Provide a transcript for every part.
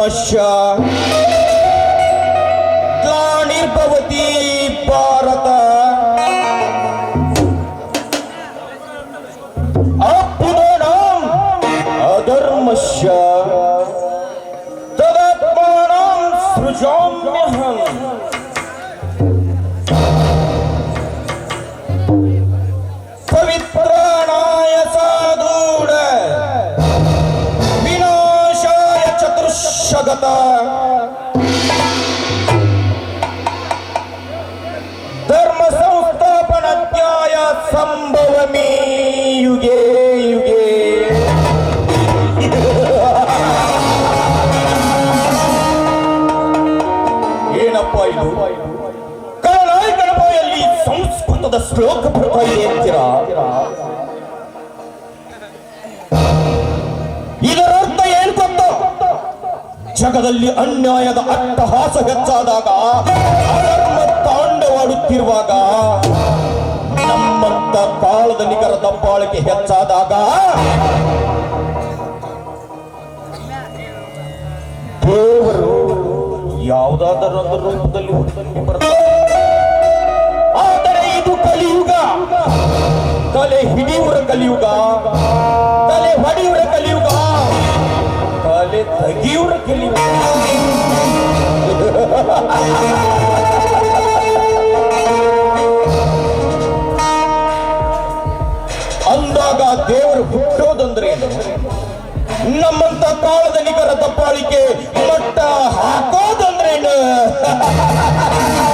ಅಧರ್ಮಶ್ಯ ಗ್ಲಾನಿರ್ಭವತಿ ಭಾರತ ಅಭ್ಯುದಯಂ ಅಧರ್ಮಶ್ಯ ತದಾತ್ಮಾನಂ ಸೃಜಾಮ್ಯಹಂ ಧರ್ಮ ಸಂಸ್ಥಾಪನಾಧ್ಯಾಯ ಸಂಭವಮಿ ಯುಗೆ ಯುಗೆ. ಏನಪ್ಪ ಇದು? ಕಳನಾಯಿ ಗಣಪಯಲ್ಲಿ ಸಂಸ್ಕೃತದ ಶ್ಲೋಕ ಬರ್ತಾ ಇದೆ ಜಗದಲ್ಲಿ ಅನ್ಯಾಯದ ಅಟ್ಟಹಾಸ ಹೆಚ್ಚಾದಾಗ ತಾಂಡವಾಡುತ್ತಿರುವಾಗ, ನಮ್ಮಂತ ಕಾಲದ ನಿಗರ ದಬ್ಬಾಳಿಕೆ ಹೆಚ್ಚಾದಾಗ, ದೇವರು ಯಾವುದಾದರೊಂದು ರೂಪದಲ್ಲಿ ಆದರೆ ಇದು ಕಲಿಯುಗ. ತಲೆ ಹಿಡಿಯುವ ಕಲಿಯುಗ. ತಲೆ ಹೊಡೆಯುವ ಕಲಿಯುಗ ತಲೆ ತೆಗೆಯುವ ಅಂದಾಗ ದೇವರು ಹುಟ್ಟೋದಂದ್ರೆ? ನಮ್ಮಂತ ಕಾಲದ ನಿಗರ ದಪ್ಪಾಳಿಕೆ ಮಟ್ಟ ಹಾಕೋದಂದ್ರೇನು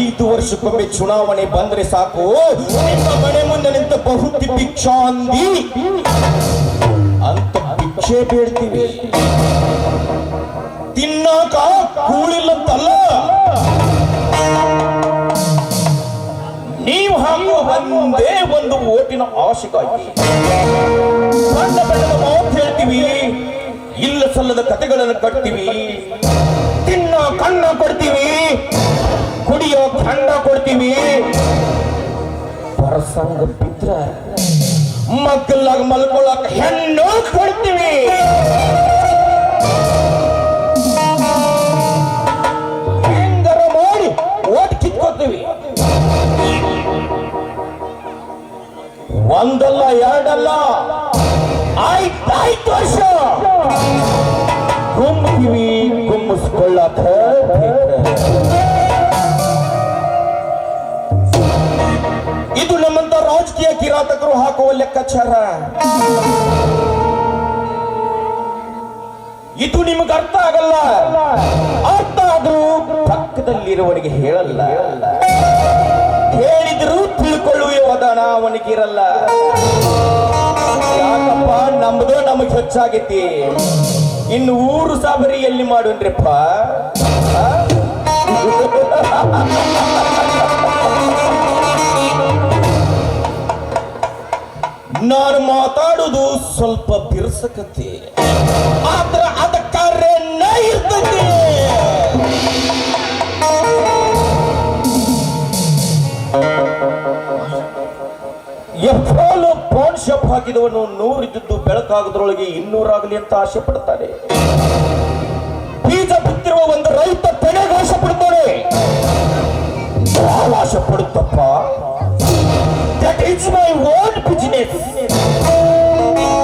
ಐದು ವರ್ಷಕ್ಕೊಮ್ಮೆ ಚುನಾವಣೆ ಬಂದ್ರೆ ಸಾಕು. ನಿಮ್ಮ ಮನೆ ಮುಂದೆ ನಿಂತ ಬಹುತಿ ಭಿಕ್ಷಾಂದಿ ಅಂತ ಭಿಕ್ಷೆ ಬೇಡ್ತೀವಿ ತಿನ್ನಾಕ ಕೂಳಿಲ್ಲಂತಲ್ಲ. ನೀವು ಹಾಕುವ ಒಂದೇ ಒಂದು ಓಟಿನ ಆಶೆಗಾಗಿ ಬಣ್ಣ ಬಣ್ಣದ ಮಾತು ಹೇಳ್ತೀವಿ. ಇಲ್ಲ ಸಲ್ಲದ ಕಥೆಗಳನ್ನು ಕಟ್ತೀವಿ. ತಿನ್ನ ಕಣ್ಣ ಕೊಡ್ತೀವಿ. ಕುಡಿಯೋ ಖಂಡ ಕೊಡ್ತೀವಿ. ಪ್ರಸಂಗ ಪಿತ್ರ ಮಕ್ಕಳಾಗ ಮಲ್ಕೊಳ್ಳಕ್ ಹೆಣ್ಣು ಕೊಡ್ತೀವಿ. ಹೆಂಗರ ಮಾಡಿ ಓಟ್ ಕಿತ್ಕೋತೀವಿ. ಒಂದಲ್ಲ, ಎರಡಲ್ಲ. ಆಯ್ತಾಯ್ತು ವರ್ಷ. ಗುಮ್ತೀವಿ ಗುಮ್ಮಿಸ್ಕೊಳ್ಳಕ ಇದು ನಮ್ಮಂತ ರಾಜಕೀಯ ಕಿರಾತಕರು ಹಾಕುವ ಲೆಕ್ಕಾಚಾರ. ಇದು ನಿಮಗೆ ಅರ್ಥ ಆಗಲ್ಲ. ಅರ್ಥ ಆದ್ರೂ ಪಕ್ಕದಲ್ಲಿರುವವರಿಗೆ ಹೇಳಲ್ಲ. ಹೇಳಿದ್ರು ತಿಳ್ಕೊಳ್ಳುವ ವದನ, ಅವನಿಗಿರಲ್ಲ. ನಮ್ದು ನಮಗ್ ಹೆಚ್ಚಾಗೈತಿ. ಇನ್ನು ಊರು ಸಾಬರಿ ಎಲ್ಲಿ ಮಾಡುನ್ರಿಪ್ಪ. ನಾನು ಮಾತಾಡುದು ಸ್ವಲ್ಪ ಬಿರ್ಸಕತ್ತೆ ಆದ್ರ ಅದಕ್ಕಾರೆ ಕಾರ್ಯನ ಇರ್ತೈತಿ. ಎಫ್ಎಲ್ ಫೋನ್ ಹಾಕಿದವನು ನೂರಿದ್ದು ಬೆಳಕಾಗದ್ರೊಳಗೆ ಇನ್ನೂರಾಗಲಿ ಅಂತ ಆಸೆ ಪಡ್ತಾನೆ.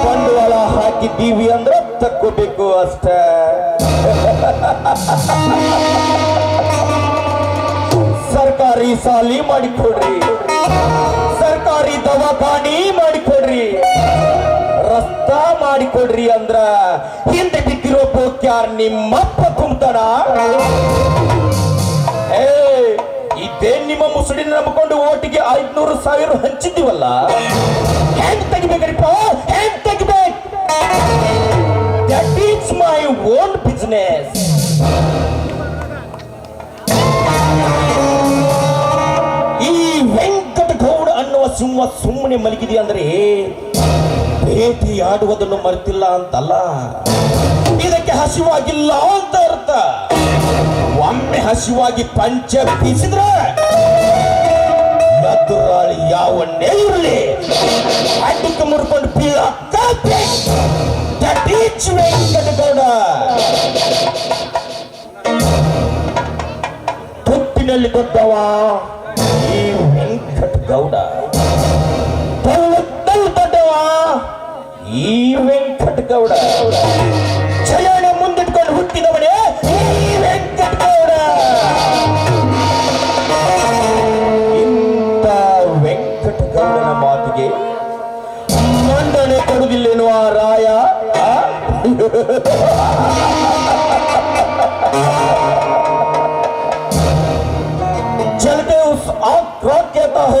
ಬಂಡವಾಳ ಹಾಕಿದ್ದೀವಿ ಅಂದ್ರೆ ತಕ್ಕೋಬೇಕು ಅಷ್ಟೇ. ಸರ್ಕಾರಿ ಸಾಲಿ ಮಾಡಿಕೊಡ್ರಿ. ಸರ್ಕಾರಿ ದವಾಖಾನಿ ಮಾಡಿಕೊಡ್ರಿ. ರಸ್ತಾ ಮಾಡಿಕೊಡ್ರಿ ಅಂದ್ರ ಹಿಂದೆ ಬಿದ್ದಿರೋ ಪೋಕ್ಯಾರ್ ನಿಮ್ಮಪ್ಪ ಏ ಇದೇ ನಿಮ್ಮ ಮುಸುಡಿನ ನಂಬಿಕೊಂಡು ಓಟಿಗೆ ಐದ್ನೂರು ಸಾವಿರ ಹಂಚಿದ್ದೀವಲ್ಲ? ಹೆಂಗ್ ತೆಗಿಬೇಕ್ರಿಪ್ಪ? ಹೆಂಗ್ ತೆಗಿಬೇಕು? ದಟ್ ಮೈ ಓನ್ ಬಿಸ್ನೆಸ್ ಈ ವೆಂಕಟಗೌಡ ಅನ್ನುವ ಸಿಂಹ ಸುಮ್ಮನೆ ಮಲಗಿದೆ ಅಂದ್ರೆ ಭೇಟಿಯಾಡುವುದನ್ನು ಮರೆತಿಲ್ಲ ಅಂತಲ್ಲ. ಇದಕ್ಕೆ ಹಸಿವಾಗಿಲ್ಲ ಅಂತ ಅರ್ಥ. ಒಮ್ಮೆ ಹಸಿವಾಗಿ ಪಂಚ ಬೀಸಿದ್ರೆ ಎದುರಾಳಿ ಯಾವನ್ನೇ ಇರಲಿ? ಅಡ್ಡಕ್ಕೆ ಮುರ್ಕೊಂಡು ಬೀಳ That is ವೆಂಕಟಗೌಡ ವೆಂಕಟ ಗೌಡ ಈ ವೆಂಕಟಗೌಡ. ಗೌಡ ಈ ವೆಂಕಟಗೌಡ. कहता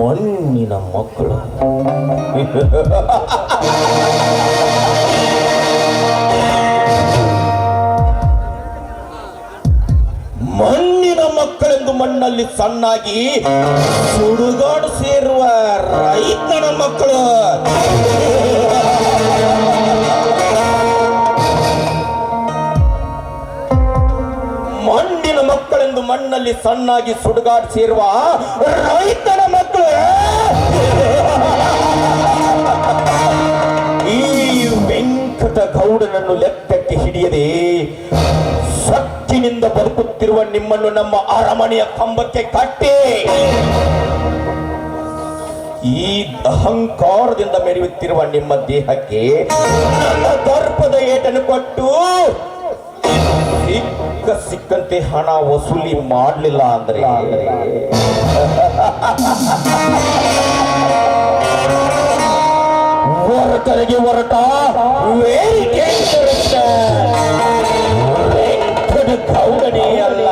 ಮಣ್ಣಿನ ಮಕ್ಕಳು. ಮಣ್ಣಿನ ಮಕ್ಕಳೆಂದು ಮಣ್ಣಲ್ಲಿ ಸಣ್ಣಾಗಿ ಸುಡುಗಾಡು ಸೇರುವ ರೈತನ ಮಕ್ಕಳು. ಮಣ್ಣಲ್ಲಿ ಸಣ್ಣಾಗಿ ಸುಡುಗಾಡಿಸಿರುವ ರೈತನ ಮಕ್ಕಳು! ಈ ವೆಂಕಟ ಗೌಡನನ್ನು ಲೆಕ್ಕಕ್ಕೆ ಹಿಡಿಯದೆ ಸತ್ತಿನಿಂದ ಬದುಕುತ್ತಿರುವ ನಿಮ್ಮನ್ನು ನಮ್ಮ ಅರಮನೆಯ ಕಂಬಕ್ಕೆ ಕಟ್ಟಿ! ಈ ಅಹಂಕಾರದಿಂದ ಮೆರೆಯುತ್ತಿರುವ ನಿಮ್ಮ ದೇಹಕ್ಕೆ ನನ್ನ ದರ್ಪದ ಏಟನ್ನು ಕೊಟ್ಟು ಸಿಕ್ಕ ಸಿಕ್ಕಂತೆ ಹಣ ವಸೂಲಿ ಮಾಡಲಿಲ್ಲ ಅಂದ್ರೆ. ಹೊರತರಿಗೆ ಹೊರಟ ವೇರಿಕೆ ಅಲ್ಲ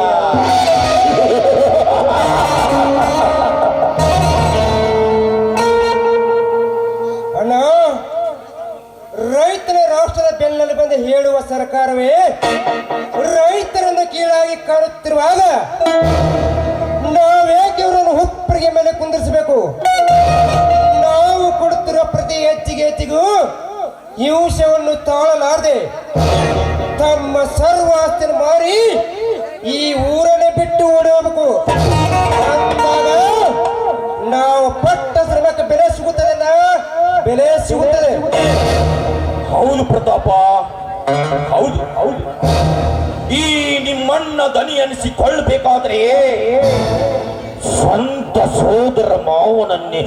ಹೆಚ್ಚಿಗೆ ಈ ವಿಷಯವನ್ನು ತಾಳಲಾರದೆ ತಮ್ಮ ಸರ್ವಾಸ್ತಿನ ಮಾರಿ ಈ ಊರನ್ನೇ ಬಿಟ್ಟು ಓಡಬೇಕು ನಾವು ಪಟ್ಟ ಶ್ರಮಕ್ಕೆ ಬೆಲೆ ಸಿಗುತ್ತದೆ ಬೆಲೆ ಸಿಗುತ್ತದೆ. ಹೌದು ಪ್ರತಾಪ. ಹೌದು ಹೌದು. ಈ ನಿಮ್ಮಣ್ಣ ದನಿ ಅನಿಸಿಕೊಳ್ಳಬೇಕಾದ್ರೆ ಸ್ವಂತ ಸೋದರ ಮಾವನನ್ನೇ.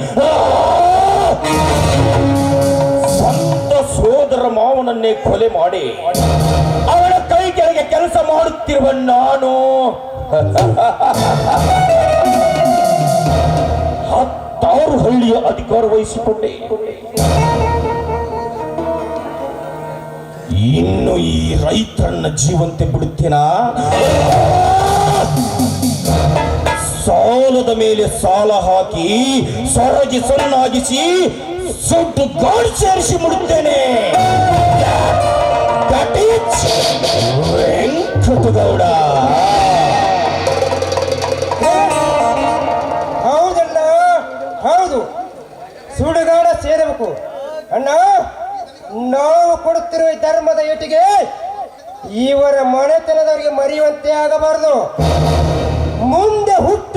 ಮಾವನನ್ನೇ ಕೊಲೆ ಮಾಡಿ ಅವನ ಕೈ ಕೆಳಗೆ ಕೆಲಸ ಮಾಡುತ್ತಿರುವ ನಾನು. ಹತ್ತಾರು ಹಳ್ಳಿಯ ಅಧಿಕಾರ ವಹಿಸಿಕೊಂಡೆ. ಇನ್ನು ಈ ರೈತರನ್ನ ಜೀವಂತೆ ಬಿಡುತ್ತೇನ? ಸಾಲದ ಮೇಲೆ ಸಾಲ ಹಾಕಿ ಸೊರಗಿ ಸಣ್ಣಾಗಿಸಿ ಸುಟ್ಟು ಗಾಳಿ ಸೇರಿಸಿ is ವೆಂಕಟಗೌಡ ಹೌದಣ್ಣ, ಹೌದು. ಸುಡುಗಾಡ ಸೇರಬೇಕು. ಅಣ್ಣ, ನಾವು ಕೊಡುತ್ತಿರುವ ಧರ್ಮದ ಏಟಿಗೆ ಇವರ ಮನೆತನದವರಿಗೆ ಮರೆಯುವಂತೆ ಆಗಬಾರದು. ಮುಂದೆ ಹುಟ್ಟುವ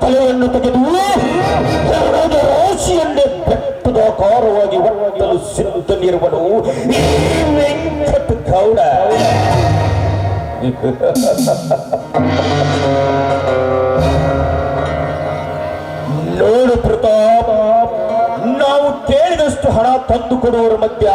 ತಲೆಯನ್ನು ತೆಗೆದು ಎರಡು ಬೆಟ್ಟದ ಆಕಾರವಾಗಿ ಒಟ್ಟಲು ಸಿದ್ಧನಿರುವನು ಗೌಡ. ನೋಡು ಪ್ರತಾಪ, ನಾವು ಕೇಳಿದಷ್ಟು ಹಣ ತಂದು ಕೊಡುವರ ಮಧ್ಯ